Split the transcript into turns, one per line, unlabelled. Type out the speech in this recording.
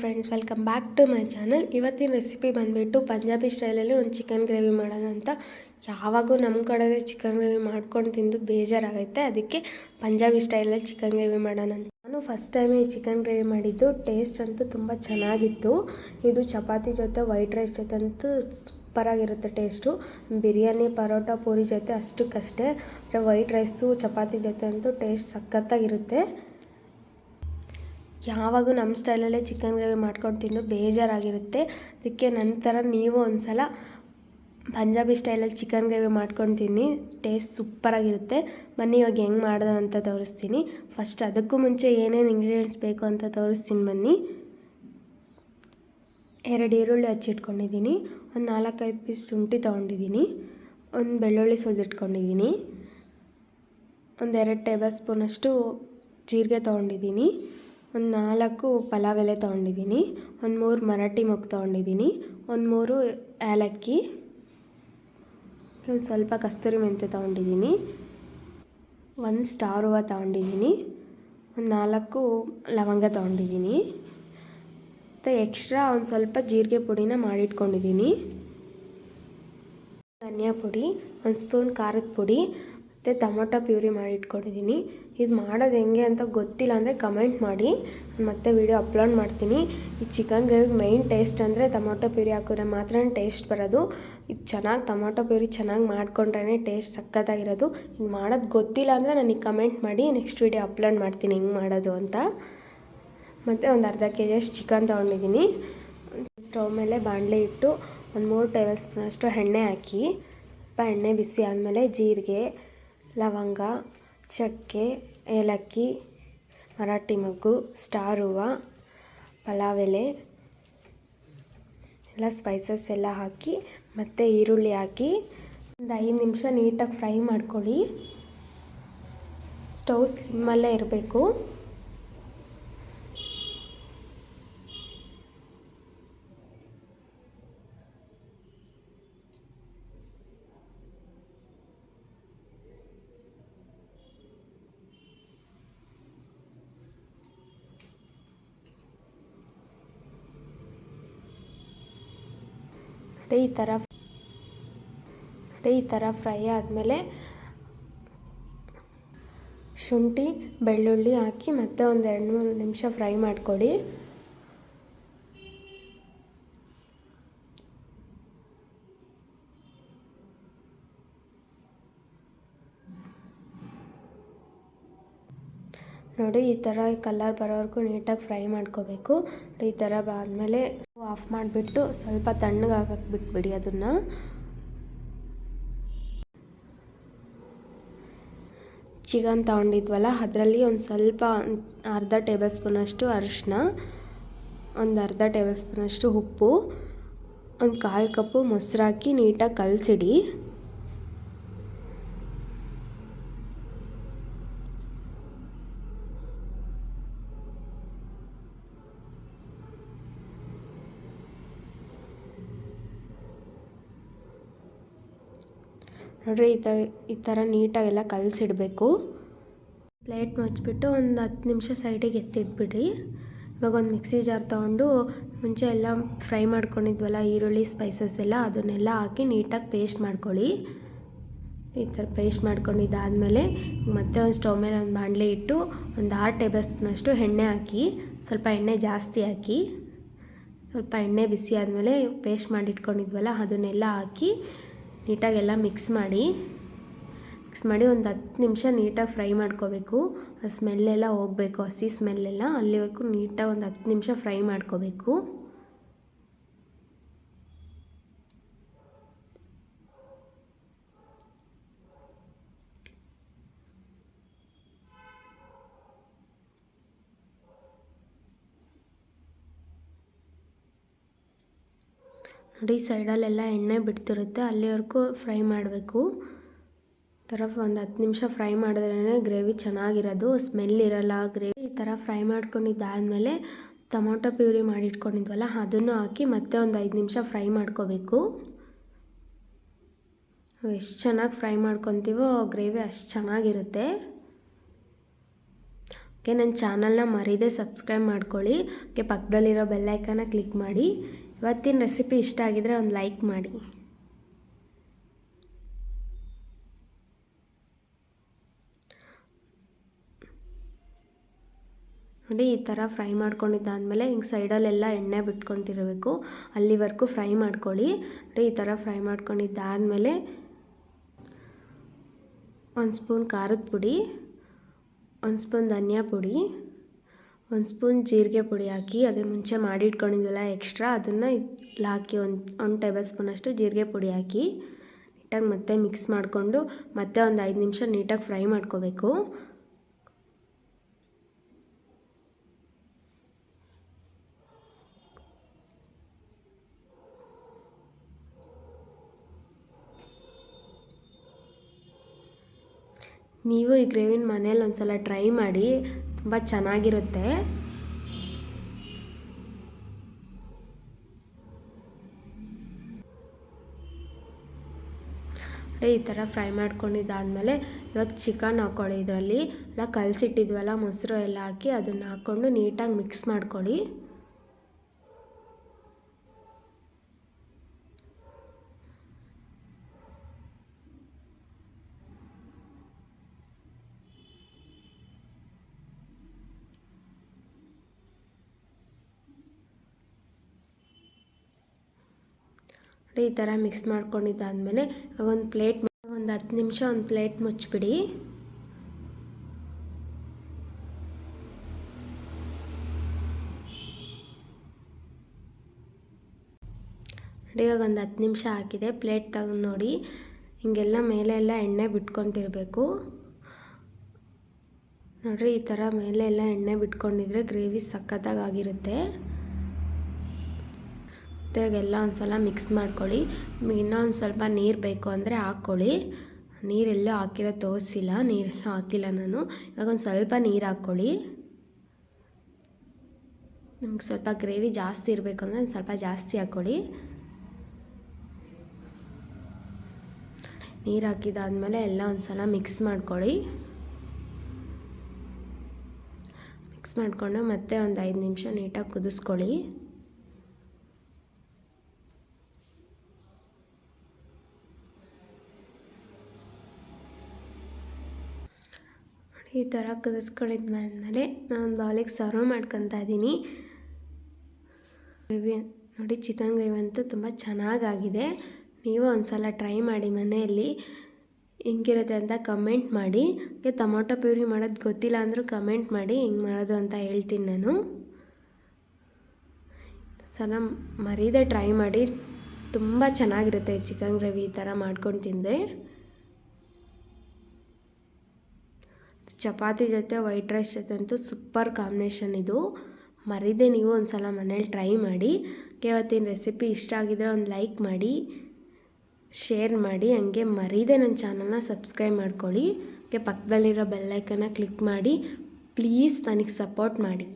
Friends welcome back to my channel ಇವತ್ತಿನ recipe ಬಂದುಬಿಟ್ಟು ಪಂಜಾಬಿ ಸ್ಟೈಲಲ್ಲಿ ಒಂದು ಚಿಕನ್ ಗ್ರೇವಿ ಮಾಡೋಣ ಅಂತ. ಯಾವಾಗೂ ನಮ್ಮ ಕಡೆ ಚಿಕನ್ ಗ್ರೇವಿ ಮಾಡ್ಕೊಂಡು ತಿಂದು ಬೇಜಾರಾಗುತ್ತೆ ಅದಕ್ಕೆ ಪಂಜಾಬಿ ಸ್ಟೈಲಲ್ಲಿ ಚಿಕನ್ ಗ್ರೇವಿ ಮಾಡೋಣ ಅಂತ. ನಾನು ಫಸ್ಟ್ ಟೈಮ್ ಈ ಚಿಕನ್ ಗ್ರೇವಿ ಮಾಡಿದ್ದು ಟೇಸ್ಟ್ ಅಂತೂ ತುಂಬ ಚೆನ್ನಾಗಿತ್ತು. ಇದು ಚಪಾತಿ ಜೊತೆ ವೈಟ್ ರೈಸ್ ಜೊತೆ ಅಂತೂ ಸೂಪರಾಗಿರುತ್ತೆ ಟೇಸ್ಟು ಬಿರಿಯಾನಿ, ಪರೋಟ, ಪೂರಿ ಜೊತೆ ಅಷ್ಟಕ್ಕಷ್ಟೇ. ವೈಟ್ ರೈಸು ಚಪಾತಿ ಜೊತೆ ಅಂತೂ ಟೇಸ್ಟ್ ಸಖತ್ತಾಗಿರುತ್ತೆ. ಯಾವಾಗೂ ನಮ್ಮ ಸ್ಟೈಲಲ್ಲೇ ಚಿಕನ್ ಗ್ರೇವಿ ಮಾಡ್ಕೊಂಡು ತಿಂದು ಬೇಜಾರಾಗಿರುತ್ತೆ. ಅದಕ್ಕೆ ನಂತರ ನೀವು ಒಂದು ಸಲ ಪಂಜಾಬಿ ಸ್ಟೈಲಲ್ಲಿ ಚಿಕನ್ ಗ್ರೇವಿ ಮಾಡ್ಕೊಂಡು ತಿನ್ನಿ, ಟೇಸ್ಟ್ ಸೂಪರಾಗಿರುತ್ತೆ. ಬನ್ನಿ, ಇವಾಗ ಹೆಂಗೆ ಮಾಡೋದು ಅಂತ ತೋರಿಸ್ತೀನಿ. ಫಸ್ಟ್ ಅದಕ್ಕೂ ಮುಂಚೆ ಏನೇನು ಇಂಗ್ರೀಡಿಯೆಂಟ್ಸ್ ಬೇಕು ಅಂತ ತೋರಿಸ್ತೀನಿ ಬನ್ನಿ. ಎರಡು ಈರುಳ್ಳಿ ಹಚ್ಚಿಟ್ಕೊಂಡಿದ್ದೀನಿ, ಒಂದು ನಾಲ್ಕೈದು ಪೀಸ್ ಶುಂಠಿ ತೊಗೊಂಡಿದ್ದೀನಿ, ಒಂದು ಬೆಳ್ಳುಳ್ಳಿ ಸುಲಿದಿಟ್ಕೊಂಡಿದ್ದೀನಿ ಒಂದೆರಡು ಟೇಬಲ್ ಸ್ಪೂನಷ್ಟು ಜೀರಿಗೆ ತೊಗೊಂಡಿದ್ದೀನಿ. ಒಂದು ನಾಲ್ಕು ಪಲಾವ್ ಎಲೆ ತೊಗೊಂಡಿದ್ದೀನಿ. ಒಂದು ಮೂರು ಮರಾಠಿ ಮೊಗ್ಗು ತೊಗೊಂಡಿದ್ದೀನಿ. ಒಂದು ಮೂರು ಏಲಕ್ಕಿ. ಒಂದು ಸ್ವಲ್ಪ ಕಸ್ತೂರಿ ಮೆಂತ್ಯ ತೊಗೊಂಡಿದ್ದೀನಿ. ಒಂದು ಸ್ಟಾರ್ ಹೂವು ತೊಗೊಂಡಿದ್ದೀನಿ. ಒಂದು ನಾಲ್ಕು ಲವಂಗ ತೊಗೊಂಡಿದ್ದೀನಿ. ಮತ್ತು ಎಕ್ಸ್ಟ್ರಾ ಒಂದು ಸ್ವಲ್ಪ ಜೀರಿಗೆ ಪುಡಿನ ಮಾಡಿಟ್ಕೊಂಡಿದ್ದೀನಿ. ಧನಿಯಾ ಪುಡಿ, ಒಂದು ಸ್ಪೂನ್ ಖಾರದ ಪುಡಿ ಮತ್ತು ಟೊಮೊಟೊ ಪ್ಯೂರಿ ಮಾಡಿಟ್ಕೊಂಡಿದ್ದೀನಿ ಇದು ಮಾಡೋದು ಹೆಂಗೆ ಅಂತ ಗೊತ್ತಿಲ್ಲ ಅಂದರೆ ಕಮೆಂಟ್ ಮಾಡಿ. ಮತ್ತೆ ವಿಡಿಯೋ ಅಪ್ಲೋಡ್ ಮಾಡ್ತೀನಿ. ಈ ಚಿಕನ್ ಗ್ರೇವಿ ಮೈನ್ ಟೇಸ್ಟ್ ಅಂದರೆ ಟೊಮೊಟೊ ಪ್ಯೂರಿ ಹಾಕಿದ್ರೆ ಮಾತ್ರ ಟೇಸ್ಟ್ ಬರೋದು. ಇದು ಚೆನ್ನಾಗಿ ಟೊಮೊಟೊ ಪ್ಯೂರಿ ಚೆನ್ನಾಗಿ ಮಾಡ್ಕೊಂಡ್ರೆ ಟೇಸ್ಟ್ ಸಕ್ಕತ್ತಾಗಿರೋದು ಇದು ಮಾಡೋದು ಗೊತ್ತಿಲ್ಲ ಅಂದರೆ ನನಗೆ ಕಮೆಂಟ್ ಮಾಡಿ ನೆಕ್ಸ್ಟ್ ವಿಡಿಯೋ ಅಪ್ಲೋಡ್ ಮಾಡ್ತೀನಿ ಹೆಂಗೆ ಮಾಡೋದು ಅಂತ. ಮತ್ತು ಒಂದು ಅರ್ಧ ಕೆ ಜಿಯಷ್ಟು ಚಿಕನ್ ತೊಗೊಂಡಿದ್ದೀನಿ. ಸ್ಟವ್ ಮೇಲೆ ಬಾಣಲೆ ಇಟ್ಟು ಒಂದು ಮೂರು ಟೇಬಲ್ ಸ್ಪೂನಷ್ಟು ಎಣ್ಣೆ ಹಾಕಿ. ಸ್ವಲ್ಪ ಎಣ್ಣೆ ಬಿಸಿ ಆದಮೇಲೆ ಜೀರಿಗೆ ಲವಂಗ, ಚಕ್ಕೆ, ಏಲಕ್ಕಿ, ಮರಾಠಿ ಮೊಗ್ಗು, ಸ್ಟಾರ್ ಹೂವು ಪಲಾವ್ ಎಲೆ ಎಲ್ಲ ಸ್ಪೈಸಸ್ ಎಲ್ಲ ಹಾಕಿ, ಮತ್ತು ಈರುಳ್ಳಿ ಹಾಕಿ, ಒಂದು ಐದು ನಿಮಿಷ ನೀಟಾಗಿ ಫ್ರೈ ಮಾಡ್ಕೊಳ್ಳಿ. ಸ್ಟವ್ ಸ್ಲಿಮ್ಮಲ್ಲೇ ಇರಬೇಕು. ಈ ಥರ ಈ ಥರ ಫ್ರೈ ಆದಮೇಲೆ ಶುಂಠಿ, ಬೆಳ್ಳುಳ್ಳಿ ಹಾಕಿ ಮತ್ತೆ ಒಂದು ಎರಡು ಮೂರು ನಿಮಿಷ ಫ್ರೈ ಮಾಡ್ಕೊಳ್ಳಿ. ನೋಡಿ, ಈ ಥರ ಕಲರ್ ಬರೋವರೆಗೂ ನೀಟಾಗಿ ಫ್ರೈ ಮಾಡ್ಕೋಬೇಕು. ಈ ಥರ ಆದಮೇಲೆ ಆಫ್ ಮಾಡಿಬಿಟ್ಟು ಸ್ವಲ್ಪ ತಣ್ಣಗಾಗಕ್ಕೆ ಬಿಟ್ಬಿಡಿ ಅದನ್ನು. ಚಿಕನ್ ತೊಗೊಂಡಿದ್ವಲ್ಲ, ಅದರಲ್ಲಿ ಒಂದು ಸ್ವಲ್ಪ ಅರ್ಧ ಟೇಬಲ್ ಸ್ಪೂನಷ್ಟು ಅರಿಶಿನ ಒಂದು ಅರ್ಧ ಟೇಬಲ್ ಸ್ಪೂನಷ್ಟು ಉಪ್ಪು, ಒಂದು ಕಾಲು ಕಪ್ಪು ಮೊಸರು ಹಾಕಿ ನೀಟಾಗಿ ಕಲಸಿಡಿ. ನೋಡಿರಿ ಈ ತ, ಈ ಥರ ನೀಟಾಗೆಲ್ಲ ಕಲಸಿಡಬೇಕು. ಪ್ಲೇಟ್ ಮುಚ್ಚಿಬಿಟ್ಟು ಒಂದು ಹತ್ತು ನಿಮಿಷ ಸೈಡಿಗೆ ಎತ್ತಿಟ್ಬಿಡಿ ಇವಾಗ ಒಂದು ಮಿಕ್ಸಿ ಜಾರ್ ತೊಗೊಂಡು ಮುಂಚೆ ಎಲ್ಲ ಫ್ರೈ ಮಾಡ್ಕೊಂಡಿದ್ವಲ್ಲ ಈರುಳ್ಳಿ ಸ್ಪೈಸಸ್ ಎಲ್ಲ ಅದನ್ನೆಲ್ಲ ಹಾಕಿ ನೀಟಾಗಿ ಪೇಸ್ಟ್ ಮಾಡ್ಕೊಳ್ಳಿ. ಈ ಥರ ಪೇಸ್ಟ್ ಮಾಡ್ಕೊಂಡಿದ್ದಾದಮೇಲೆ ಮತ್ತೆ ಒಂದು ಸ್ಟವ್ ಮೇಲೆ ಒಂದು ಬಾಣಲೆ ಇಟ್ಟು ಒಂದು ಆರು ಟೇಬಲ್ ಸ್ಪೂನಷ್ಟು ಎಣ್ಣೆ ಹಾಕಿ, ಸ್ವಲ್ಪ ಎಣ್ಣೆ ಜಾಸ್ತಿ ಹಾಕಿ, ಸ್ವಲ್ಪ ಎಣ್ಣೆ ಬಿಸಿ ಆದಮೇಲೆ ಪೇಸ್ಟ್ ಮಾಡಿಟ್ಕೊಂಡಿದ್ವಲ್ಲ ಅದನ್ನೆಲ್ಲ ಹಾಕಿ ನೀಟಾಗೆಲ್ಲ ಮಿಕ್ಸ್ ಮಾಡಿ ಮಿಕ್ಸ್ ಮಾಡಿ ಒಂದು ಹತ್ತು ನಿಮಿಷ ನೀಟಾಗಿ ಫ್ರೈ ಮಾಡ್ಕೋಬೇಕು. ಆ ಸ್ಮೆಲ್ಲೆಲ್ಲ ಹೋಗಬೇಕು, ಹಸಿ ಸ್ಮೆಲ್ಲೆಲ್ಲ ಅಲ್ಲಿವರೆಗೂ ನೀಟಾಗಿ ಒಂದು ಹತ್ತು ನಿಮಿಷ ಫ್ರೈ ಮಾಡ್ಕೋಬೇಕು. ನೋಡಿ, ಸೈಡಲ್ಲೆಲ್ಲ ಎಣ್ಣೆ ಬಿಡ್ತಿರುತ್ತೆ. ಅಲ್ಲಿವರೆಗೂ ಫ್ರೈ ಮಾಡಬೇಕು. ಥರ ಒಂದು ಹತ್ತು ನಿಮಿಷ ಫ್ರೈ ಮಾಡಿದ್ರೇ ಗ್ರೇವಿ ಚೆನ್ನಾಗಿರೋದು. ಸ್ಮೆಲ್ ಇರಲ್ಲ, ಗ್ರೇವಿ ಈ ಥರ ಫ್ರೈ ಮಾಡ್ಕೊಂಡಿದ್ದಾದಮೇಲೆ ಟೊಮೊಟೊ ಪ್ಯೂರಿ ಮಾಡಿಟ್ಕೊಂಡಿದ್ವಲ್ಲ, ಅದನ್ನು ಹಾಕಿ ಮತ್ತೆ ಒಂದು ಐದು ನಿಮಿಷ ಫ್ರೈ ಮಾಡ್ಕೋಬೇಕು. ಎಷ್ಟು ಚೆನ್ನಾಗಿ ಫ್ರೈ ಮಾಡ್ಕೊತೀವೋ ಗ್ರೇವಿ ಅಷ್ಟು ಚೆನ್ನಾಗಿರುತ್ತೆ. ಓಕೆ ನನ್ನ ಚಾನಲ್ನ ಮರೀದೆ ಸಬ್ಸ್ಕ್ರೈಬ್ ಮಾಡ್ಕೊಳ್ಳಿ. ಓಕೆ ಪಕ್ಕದಲ್ಲಿರೋ ಬೆಲ್ಲೈಕನ್ನ ಕ್ಲಿಕ್ ಮಾಡಿ. ಇವತ್ತಿನ ರೆಸಿಪಿ ಇಷ್ಟ ಆಗಿದ್ರೆ ಒಂದು ಲೈಕ್ ಮಾಡಿ. ನೋಡಿ, ಈ ಥರ ಫ್ರೈ ಮಾಡ್ಕೊಂಡಿದ್ದಾದಮೇಲೆ ಹಿಂಗೆ ಸೈಡಲ್ಲೆಲ್ಲ ಎಣ್ಣೆ ಬಿಟ್ಕೊತಿರಬೇಕು ಅಲ್ಲಿವರೆಗೂ ಫ್ರೈ ಮಾಡ್ಕೊಳ್ಳಿ. ನೋಡಿ, ಈ ಥರ ಫ್ರೈ ಮಾಡ್ಕೊಂಡಿದ್ದಾದಮೇಲೆ ಒಂದು ಸ್ಪೂನ್ ಖಾರದ ಪುಡಿ, ಒಂದು ಸ್ಪೂನ್ ಧನಿಯಾ ಪುಡಿ ಒಂದು ಸ್ಪೂನ್ ಜೀರಿಗೆ ಪುಡಿ ಹಾಕಿ ಅದೇ ಮುಂಚೆ ಮಾಡಿಟ್ಕೊಂಡಿದ್ದೆಲ್ಲ ಎಕ್ಸ್ಟ್ರಾ ಅದನ್ನು ಇಲ್ಲಿ ಹಾಕಿ ಒಂದು ಒಂದು ಟೇಬಲ್ ಸ್ಪೂನಷ್ಟು ಜೀರಿಗೆ ಪುಡಿ ಹಾಕಿ ನೀಟಾಗಿ ಮತ್ತೆ ಮಿಕ್ಸ್ ಮಾಡಿಕೊಂಡು ಮತ್ತೆ ಒಂದು ಐದು ನಿಮಿಷ ನೀಟಾಗಿ ಫ್ರೈ ಮಾಡ್ಕೋಬೇಕು. ನೀವು ಈ ಗ್ರೇವಿನ ಮನೇಲಿ ಒಂದು ಸಲ ಟ್ರೈ ಮಾಡಿ ತುಂಬ ಚೆನ್ನಾಗಿರುತ್ತೆ. ಈ ಥರ ಫ್ರೈ ಮಾಡ್ಕೊಂಡಿದ್ದಾದಮೇಲೆ ಇವಾಗ ಚಿಕನ್ ಹಾಕ್ಕೊಳ್ಳಿ ಇದರಲ್ಲಿ. ಎಲ್ಲ ಕಲಸಿಟ್ಟಿದ್ವಲ್ಲ ಮೊಸರು ಎಲ್ಲ ಹಾಕಿ ಅದನ್ನು ಹಾಕ್ಕೊಂಡು ನೀಟಾಗಿ ಮಿಕ್ಸ್ ಮಾಡ್ಕೊಳ್ಳಿ. ಈ ಥರ ಮಿಕ್ಸ್ ಮಾಡ್ಕೊಂಡಿದ್ದಾದಮೇಲೆ ಒಂದು ಪ್ಲೇಟ್ ಒಂದು ಹತ್ತು ನಿಮಿಷ ಒಂದು ಪ್ಲೇಟ್ ಮುಚ್ಚಿಬಿಡಿ. ಇವಾಗ ಒಂದು ಹತ್ತು ನಿಮಿಷ ಹಾಕಿದೆ ಪ್ಲೇಟ್ ತೆಗೆದು ನೋಡಿ. ಹಿಂಗೆಲ್ಲ ಮೇಲೆ ಎಲ್ಲ ಎಣ್ಣೆ ಬಿಟ್ಕೊತಿರ್ಬೇಕು. ನೋಡಿರಿ, ಈ ಥರ ಮೇಲೆ ಎಲ್ಲ ಎಣ್ಣೆ ಬಿಟ್ಕೊಂಡಿದ್ರೆ ಗ್ರೇವಿ ಸಖತ್ತಾಗಿ ಎಲ್ಲ ಒಂದು ಸಲ ಮಿಕ್ಸ್ ಮಾಡ್ಕೊಳ್ಳಿ. ನಿಮಗೆ ಇನ್ನೂ ಒಂದು ಸ್ವಲ್ಪ ನೀರು ಬೇಕು ಅಂದರೆ ಹಾಕ್ಕೊಳ್ಳಿ. ನೀರೆಲ್ಲೂ ಹಾಕಿರೋ ತೋರಿಸಿಲ್ಲ. ನೀರೆಲ್ಲೂ ಹಾಕಿಲ್ಲ ನಾನು. ಇವಾಗ ಒಂದು ಸ್ವಲ್ಪ ನೀರು ಹಾಕ್ಕೊಳ್ಳಿ. ನಿಮ್ಗೆ ಸ್ವಲ್ಪ ಗ್ರೇವಿ ಜಾಸ್ತಿ ಇರಬೇಕು ಅಂದರೆ ಒಂದು ಸ್ವಲ್ಪ ಜಾಸ್ತಿ ಹಾಕ್ಕೊಳ್ಳಿ. ನೀರು ಹಾಕಿದಾದ್ಮೇಲೆ ಎಲ್ಲ ಒಂದು ಸಲ ಮಿಕ್ಸ್ ಮಾಡ್ಕೊಳ್ಳಿ. ಮಿಕ್ಸ್ ಮಾಡಿಕೊಂಡು ಮತ್ತೆ ಒಂದು ಐದು ನಿಮಿಷ ನೀಟಾಗಿ ಕುದಿಸ್ಕೊಳ್ಳಿ. ಈ ಥರ ಕುದಿಸ್ಕೊಂಡಿದ್ಮೇಲೆ ನಾನು ಬಾಲಿಗೆ ಸರ್ವ್ ಮಾಡ್ಕೊತಾ ಇದ್ದೀನಿ. ಗ್ರೇವಿ ನೋಡಿ, ಚಿಕನ್ ಗ್ರೇವಿ ಅಂತೂ ತುಂಬ ಚೆನ್ನಾಗಾಗಿದೆ. ನೀವು ಒಂದು ಸಲ ಟ್ರೈ ಮಾಡಿ ಮನೆಯಲ್ಲಿ. ಹೆಂಗಿರುತ್ತೆ ಅಂತ ಕಮೆಂಟ್ ಮಾಡಿ. ಟೊಮೊಟೊ ಪ್ಯೂರಿ ಮಾಡೋದು ಗೊತ್ತಿಲ್ಲ ಅಂದರೂ ಕಮೆಂಟ್ ಮಾಡಿ, ಹೆಂಗೆ ಮಾಡೋದು ಅಂತ ಹೇಳ್ತೀನಿ ನಾನು. ಸಲ ಮರೀದೆ ಟ್ರೈ ಮಾಡಿ. ತುಂಬ ಚೆನ್ನಾಗಿರುತ್ತೆ ಚಿಕನ್ ಗ್ರೇವಿ ಈ ಥರ ಮಾಡ್ಕೊಂಡು ತಿಂದೆ ಚಪಾತಿ ಜೊತೆ ವೈಟ್ ರೈಸ್ ಜೊತೆ ಅಂತೂ ಸೂಪರ್ ಕಾಂಬಿನೇಷನ್ ಇದು. ಮರಿದೆ ನೀವು ಒಂದು ಸಲ ಮನೇಲಿ ಟ್ರೈ ಮಾಡಿ. ಇವತ್ತಿನ ರೆಸಿಪಿ ಇಷ್ಟ ಆಗಿದ್ರೆ ಒಂದು ಲೈಕ್ ಮಾಡಿ, ಶೇರ್ ಮಾಡಿ, ಹಂಗೆ ಮರೀದೆ ನನ್ನ ಚಾನಲ್ನ ಸಬ್ಸ್ಕ್ರೈಬ್ ಮಾಡ್ಕೊಳ್ಳಿ. ಹಾಗೆ ಪಕ್ಕದಲ್ಲಿರೋ ಬೆಲ್ಲೈಕನ್ನ ಕ್ಲಿಕ್ ಮಾಡಿ. ಪ್ಲೀಸ್ ನನಗೆ ಸಪೋರ್ಟ್ ಮಾಡಿ.